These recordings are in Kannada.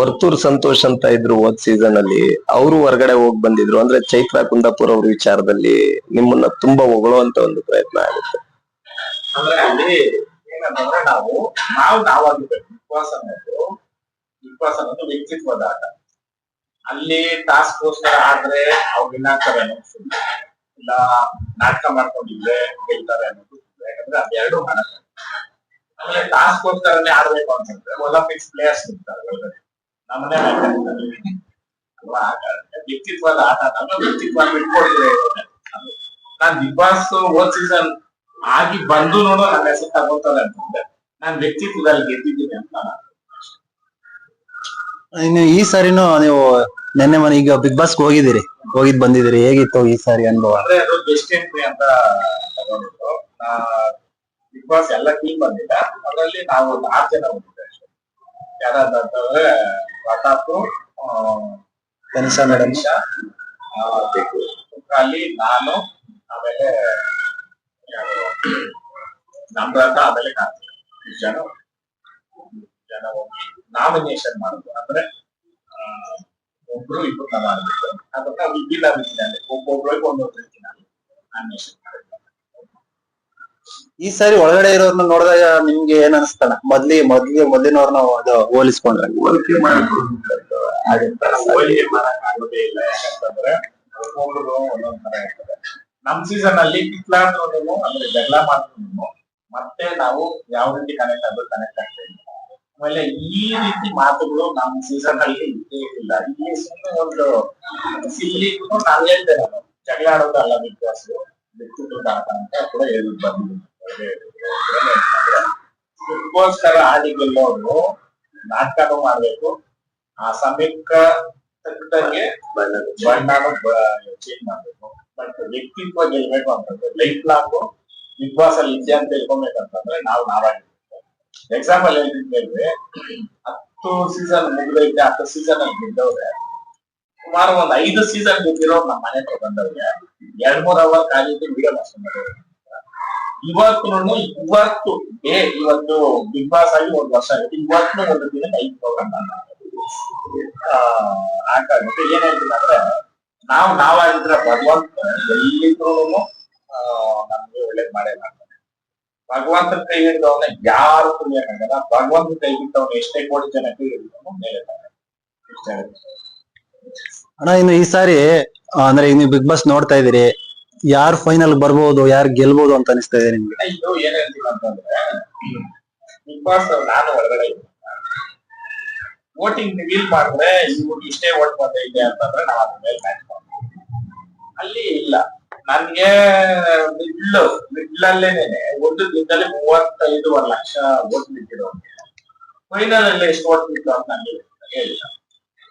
ವರ್ತೂರ್ ಸಂತೋಷ್ ಅಂತ ಇದ್ರು ಹೋದ್ ಸೀಸನ್ ಅಲ್ಲಿ, ಅವರು ಹೊರಗಡೆ ಹೋಗ್ ಬಂದಿದ್ರು. ಅಂದ್ರೆ ಚೈತ್ರ ಕುಂದಾಪುರ್ ಅವ್ರ ವಿಚಾರದಲ್ಲಿ ನಿಮ್ಮನ್ನ ತುಂಬಾ ಹೊಗಳುವಂತ ಒಂದು ಪ್ರಯತ್ನ ಆಗುತ್ತೆ. ಅಂದ್ರೆ ಅಲ್ಲಿ ಏನಂತಂದ್ರೆ ನಾವು ನಾವು ನಾವಾಗಿರ್ಬೇಕು ವಿಶ್ವಾಸ ಅನ್ನೋದು ಅನ್ನೋದು ವ್ಯಕ್ತಿತ್ವದ ಆಟ. ಅಲ್ಲಿ ಟಾಸ್ಕ್ ಫೋರ್ಸ್ ಆದ್ರೆ ಅವ್ರು ವಿನ್ ಇಲ್ಲ, ನಾಟಕ ಮಾಡ್ಕೊಂಡಿದ್ರೆ ಗೆಲ್ತಾರೆ ಅನ್ನೋದು. ಯಾಕಂದ್ರೆ ಅದೆರಡು ಮಾಡಲ್ಲ ಆಮೇಲೆ ಟಾಸ್ಕ್ ಫೋರ್ಸ್ ಆಡ್ಬೇಕು ಅಂತಂದ್ರೆ ಒಲಿಂಪಿಕ್ಸ್ ಪ್ಲೇಯರ್ಸ್ ಇರ್ತಾರೆ ಒಳಗಡೆ. ನಮ್ಮನೆ ಅಲ್ವಾ ವ್ಯಕ್ತಿತ್ವದ ಆಟ ನಮ್ಮ ವ್ಯಕ್ತಿತ್ವ ನಾನ್ ಬಿಗ್ ಬಾಸ್ ಹೋದ್ ಸೀಸನ್ ಆಗಿ ಬಂದು ನೋಡು ನನ್ನ ಹೆಸರು ತಗೋತಾರೆ ಅಂತಂದ್ರೆ ನಾನ್ ವ್ಯಕ್ತಿತ್ವದಲ್ಲಿ ಗೆದ್ದಿದ್ದೀನಿ ಅಂತ ನಾನು ಇನ್ನು ಈ ಸಾರಿನೂ ನೀವು ನೆನ್ನೆ ಮನೆ ಈಗ ಬಿಗ್ ಬಾಸ್ ಹೋಗಿದ್ದೀರಿ. ಹೋಗಿದ್ ಬಂದಿದ್ದೀರಿ. ಹೇಗಿತ್ತು ಈ ಸಾರಿ ಅನುಭವ? ಅಂದ್ರೆ ಅದು ಬೆಸ್ಟ್ ಎಂಟ್ರಿ ಅಂತ ತಗೊಂಡಿದ್ದು. ಬಿಗ್ ಬಾಸ್ ಎಲ್ಲ ಟೀಮ್ ಬಂದಿಲ್ಲ. ಅದರಲ್ಲಿ ನಾವು ಒಂದು ಆರು ಜನ ಯಾರಾದಂತಂದ್ರೆ ಪ್ರತಾಪ್ ಆ, ಕನಿಷಾ ಮೇಡಮ್ ಮನೀಷಾ ನಾನು ಆಮೇಲೆ ನಮ್ರತ ಆಮೇಲೆ ಕಾರ್ತಿಕ್ ಜನ ಜನ ಹೋಗಿ ನಾಮಿನೇಷನ್ ಮಾಡುದು. ಅಂದ್ರೆ ಆ, ಒಬ್ರು ಇಬ್ರು ನಾನು ಮಾಡ್ಬೇಕು ಅದನ್ನ ವಿಭಿನ್ನ ರೀತಿಯಲ್ಲಿ ಒಬ್ಬೊಬ್ರಿಗೆ ಒಂದೊಂದು ರೀತಿಯಲ್ಲಿ ನಾಮಿನೇಷನ್ ಈ ಸಾರಿ ಒಳಗಡೆ ಇರೋರ್ನ ನೋಡಿದಾಗ ನಿಮ್ಗೆ ಏನ್ ಅನಿಸ್ತಾನ ಮೊದ್ಲಿ ಮೊದ್ಲಿ ಮೊದ್ಲಿನವ್ರನ್ನ ಅದು ಹೋಲಿಸ್ಕೊಂಡ್ರೆ. ಹೋಲಿಕೆ ಆಗೋದೇ ಇಲ್ಲ. ಯಾಕಂತಂದ್ರೆ ಒಬ್ಬೊಬ್ರು ಒಂದೊಂದ್ ತರ ಇರ್ತದೆ. ನಮ್ ಸೀಸನ್ ಅಲ್ಲಿ ಕಿತ್ಲಾಡ್ರು ಅಂದ್ರೆ ಜಗಳ ಮಾಡ್ಕೊಂಡು ಮತ್ತೆ ನಾವು ಯಾವ ರೀತಿ ಕನೆಕ್ಟ್ ಆದ್ರೂ ಕನೆಕ್ಟ್ ಆಗ್ತಾ ಇಲ್ಲ. ಆಮೇಲೆ ಈ ರೀತಿ ಮಾತುಗಳು ನಮ್ ಸೀಸನ್ ಅಲ್ಲಿ ಇದ್ದೇ ಇಲ್ಲ. ಈ ಸುಮ್ಮನೆ ಒಂದು ಇಲ್ಲಿ ನಾನು ಹೇಳ್ತೇನೆ ಜಗಳ ಜಗಳ ಆಡೋದಲ್ಲ ಬಿಗ್ ಬಾಸ್ ಬಿಟ್ಟು ಅಂತ ಕೂಡ ಹೇಳಿ ಬಂದಿದ್ದೀನಿ ಇದಕ್ಕೋಸ್ಕರ ಆಡಿ ಗೆಲ್ಲೋರು ನಾಟಕನೂ ಮಾಡ್ಬೇಕು. ಆ ಸಮಯಕ್ಕ ತಕ್ಕಂಗೆ ಬಣ್ಣನು ಚೇಂಜ್ ಮಾಡ್ಬೇಕು. ಬಟ್ ವ್ಯಕ್ತಿತ್ವ ಗೆಲ್ಬೇಕು ಅಂತಂದ್ರೆ ಲೈಫ್ ಲಾಂಗ್ ಬಿಗ್ ಬಾಸ್ ಅಲ್ಲಿ ಇದೆ ಅಂತ ತಿಳ್ಕೊಬೇಕಂತಂದ್ರೆ ನಾವು ನಾವಾಗಿರ್ಬೇಕು. ಎಕ್ಸಾಂಪಲ್ ಹೇಳ್ತಿದ್ದೇವೆ ಹತ್ತು ಸೀಸನ್ ಮುಗಿದೈತೆ ಹತ್ತು ಸೀಸನ್ ಅಲ್ಲಿ ಗೆದ್ದವ್ರೆ. ಸುಮಾರು ಒಂದ್ ಐದು ಸೀಸನ್ ಗೆದ್ದಿರೋ ನಮ್ಮ ಮನೆ ಹತ್ರ ಬಂದವ್ರಿಗೆ ಎರಡ್ ಮೂರ್ ಅವರ್ ಕಾಲಿದ್ದು ವಿಡಿಯೋ ಮಾಡ್ಸ್ಕೊಂಡ್ರೆ ಇವತ್ತು ಇವತ್ತು, ಏ, ಇವತ್ತು ಬಿಗ್ ಬಾಸ್ ಆಗಿ ಒಂದ್ ವರ್ಷ ಆಗುತ್ತೆ ಇವತ್ತು ಒಂದು ದಿನ ಐದು ಪ್ರೋಗ್ರಾಮ್ ಹಾಕಾಗುತ್ತೆ ಏನ್ ಹೇಳ್ತೀನಿ ಅಂದ್ರೆ, ನಾವು ನಾವಾಗಿದ್ರೆ ಭಗವಂತ ಎಲ್ಲಿದ್ರು ನಮ್ಗೆ ಒಳ್ಳೇದ್ ಮಾಡೇ ಮಾಡ್ತಾನೆ ಭಗವಂತ ಕೈ ಹಿಡಿದವನ್ನ ಯಾರು ತುಳಿಯಕ್ಕಾಗಲ್ಲ ಭಗವಂತ ಕೈ ಹಿಡಿದವನ್ನ ಎಷ್ಟೇ ಕೋಟಿ ಜನ ಕೈ ಹಿಡಿದವನು ಮೇಲೆ. ಅಣ್ಣ, ಇನ್ನು ಈ ಸಾರಿ ಅಂದ್ರೆ ನೀವು ಬಿಗ್ ಬಾಸ್ ನೋಡ್ತಾ ಇದೀರಿ ಯಾರು ಫೈನಲ್ ಬರ್ಬೋದು, ಯಾರು ಗೆಲ್ಬೋದು ಅಂತ ಅನಿಸ್ತಾ ಇದೆ ನಿಮ್ಗೆ? ಇದು ಏನ್ ಅಂತಂದ್ರೆ ಬಿಗ್ ಬಾಸ್ ನಾನು ಹೊರಗಡೆ ವೋಟಿಂಗ್ ರಿವೀಲ್ ಮಾಡಿದ್ರೆ ಇವ್ರು ಇಷ್ಟೇ ವೋಟ್ ಇದೆ ಅಂತಂದ್ರೆ ನಾವು ಅದ್ರ ಮೇಲೆ ಮ್ಯಾಚ್ ಮಾಡ್ತೀವಿ. ಅಲ್ಲಿ ಇಲ್ಲ. ನನ್ಗೆ ಮಿಡ್ಲ್ ಮಿಡ್ಲಲ್ಲೇನೆ ಒಂದು ದಿನದಲ್ಲಿ ಮೂವತ್ತೈದೂವರೆ ಲಕ್ಷ ವೋಟ್ ಬಿಟ್ಟಿರೋ ಫೈನಲ್ ಅಲ್ಲಿ ಎಷ್ಟು ವೋಟ್ ಬಿಟ್ಟು ಅಂತ ನನಗೆ ಹೇಳಿಲ್ಲ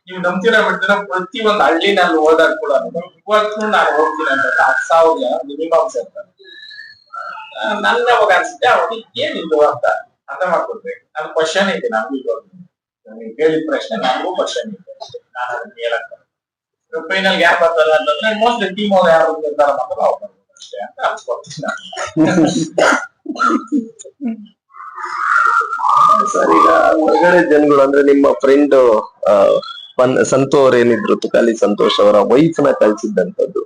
ನೀವು ನಂಬ್ತೀರಾ ಬಿಡ್ತೀರಾ ಪ್ರತಿ ಒಂದು ಹಳ್ಳಿನಲ್ಲಿ ಹೋದಾಗ ಕೂಡ ಇವತ್ತು ನಾನು ಹೋಗ್ತೀನಿ ಅಂತ ಹತ್ತು ಸಾವಿರ ಜನ ಮಿನಿಮಮ್ ಸೇರ್ತಾರೆ. ಆ, ನನ್ಗೆ ಅವಾಗ ಅನ್ಸುತ್ತೆ ಅವನಿಗೆ ಏನಿದು ಅಂತ? ಅರ್ಥ ಮಾಡ್ಕೊಡ್ಬೇಕು ನನ್ನ ಕ್ವಶನ್ ಇದೆ ನಮ್ಗೆ ನೀವು ಕೇಳಿದ ಪ್ರಶ್ನೆ ನನಗೂ ಕ್ವಶನ್ ಇದೆ. ನಾನು ಅದನ್ನ ಹೇಳಕ್ ಫೈನಲ್ ಯಾರು ಬರ್ತಾರೆ ಅಂತಂದ್ರೆ ಮೋಸ್ಟ್ಲಿ ಟೀಮ್ ಅವ್ರು ಯಾರು ನಿರ್ಧಾರ ಮಾಡ್ತಾರೋ ಅವ್ರು ಬರ್ಬೋದು ಅಷ್ಟೇ ಅಂತ ಅನ್ಸ್ಕೊಳ್ತೀನಿ. ಸರ್ ಈಗ ಹೊರಗಡೆ ಜನಗಳು ಅಂದ್ರೆ ನಿಮ್ಮ ಫ್ರೆಂಡ್ ಸಂತು ಅವ್ರ ಏನಿದ್ರು ತುಕಾಲಿ ಸಂತೋಷ್ ಅವರ ವೈಫ್ನ ಕಳ್ಸಿದ್ದಂತದ್ದು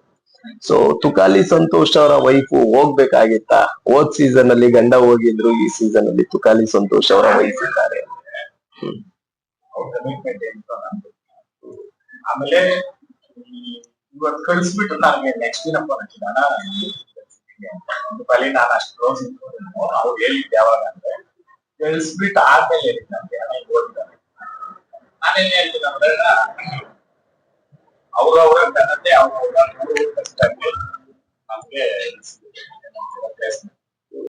ಸೊ ತುಕಾಲಿ ಸಂತೋಷ್ ಅವರ ವೈಫ್ ಹೋಗ್ಬೇಕಾಗಿತ್ತ? ಹೋದ್ ಸೀಸನ್ ಅಲ್ಲಿ ಗಂಡ ಹೋಗಿದ್ರು, ಈ ಸೀಸನ್ ಅಲ್ಲಿ ತುಕಾಲಿ ಸಂತೋಷ್ ಅವರ ವೈಫ್ ಇದ್ದಾರೆ. ಆಮೇಲೆ ಇವತ್ತು ಕಳಿಸ್ಬಿಟ್ಟು ನನಗೆ ನೆಕ್ಸ್ಟ್ ದಿನ ಫೋನ್ ಹಚ್ಚಿದಾನ? ಒಂದು ಬಲಿ ನಾನು ಅಷ್ಟು ಕ್ಲೋಸ್ ಅವ್ರು ಹೇಳಿದ್ದೆ ಯಾವಾಗ ಅಂದ್ರೆ, ಕಳಿಸ್ಬಿಟ್ಟು ಆದ್ಮೇಲೆ ಹೇಳಿದ್ ನನಗೆ ಓದಿದ್ದಾನೆ ನಾನೇನ್ ಹೇಳ್ತೀನಿ ಅಂದ್ರೆ ಅವ್ರ ಅವರ ಘನತೆ ಅವ್ರ ಅವರ ಕಷ್ಟ ನಮ್ಗೆ